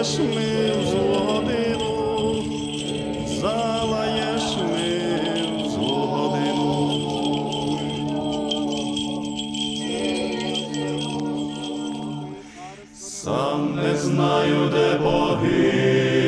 ми в злу годину, залаєш ми в. Сам не знаю, де погину,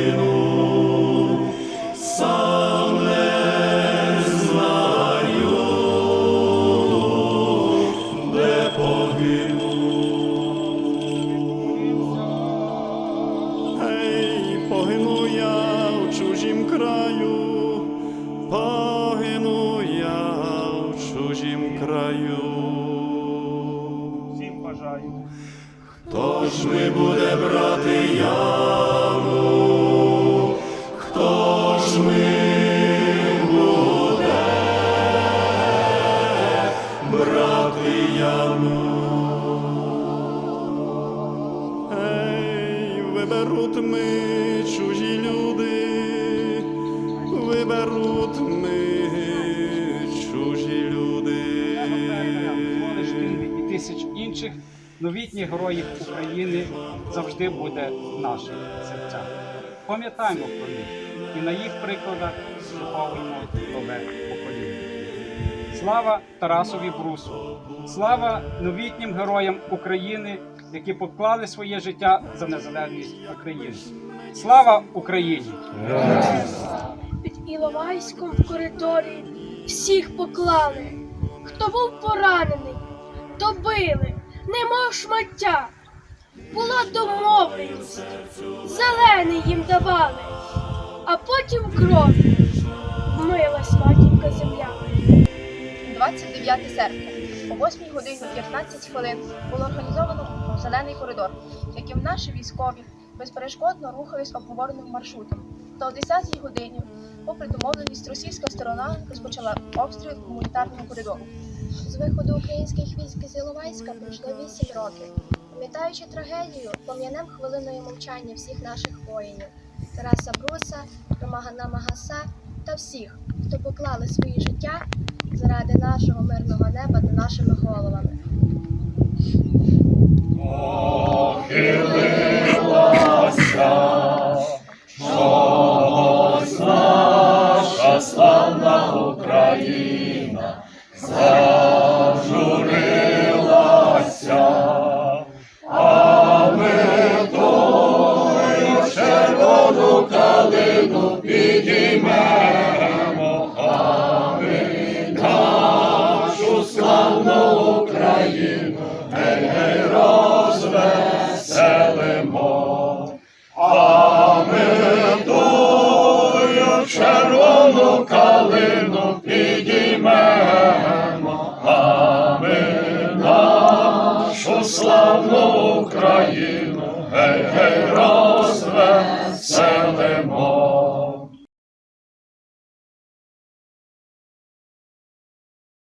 погину я в чужім краю, погину я в чужім краю. Всім бажаю. Хто ж ми буде брати яму? Хто ж ми? Виберуть ми інших новітніх героїв України завжди буде в наших серцях. Пам'ятаємо про них і на їх прикладах виховуємо нове покоління. Слава Тарасові Брусу! Слава новітнім героям України, які поклали своє життя за незалежність України. Слава Україні! під Іловайськом в коридорі всіх поклали. Хто був поранений, то немов шмаття. Була домовленість, зелений їм давали, а потім кров'ю вмилась матінка земля. 29 серпня о 8 годині 15 хвилин було організовано зелений коридор, яким наші військові безперешкодно рухались обговореним маршрутом. Та о 10 годині, попри домовленість, російська сторона розпочала обстріл гуманітарного коридору. З виходу українських військ з Іловайська пройшло 8 років. Пам'ятаючи трагедію, пом'янем хвилиною мовчання всіх наших воїнів Тараса Бруса, Ромагана Магаса та всіх, хто поклали свої життя заради нашого мирного неба та нашими головами. Україна зажурилася, а ми тою червону калину підіймемо, а ми нашу славну Україну гей, розвеселимо. Славну Україну гей, гей, розвеселимо.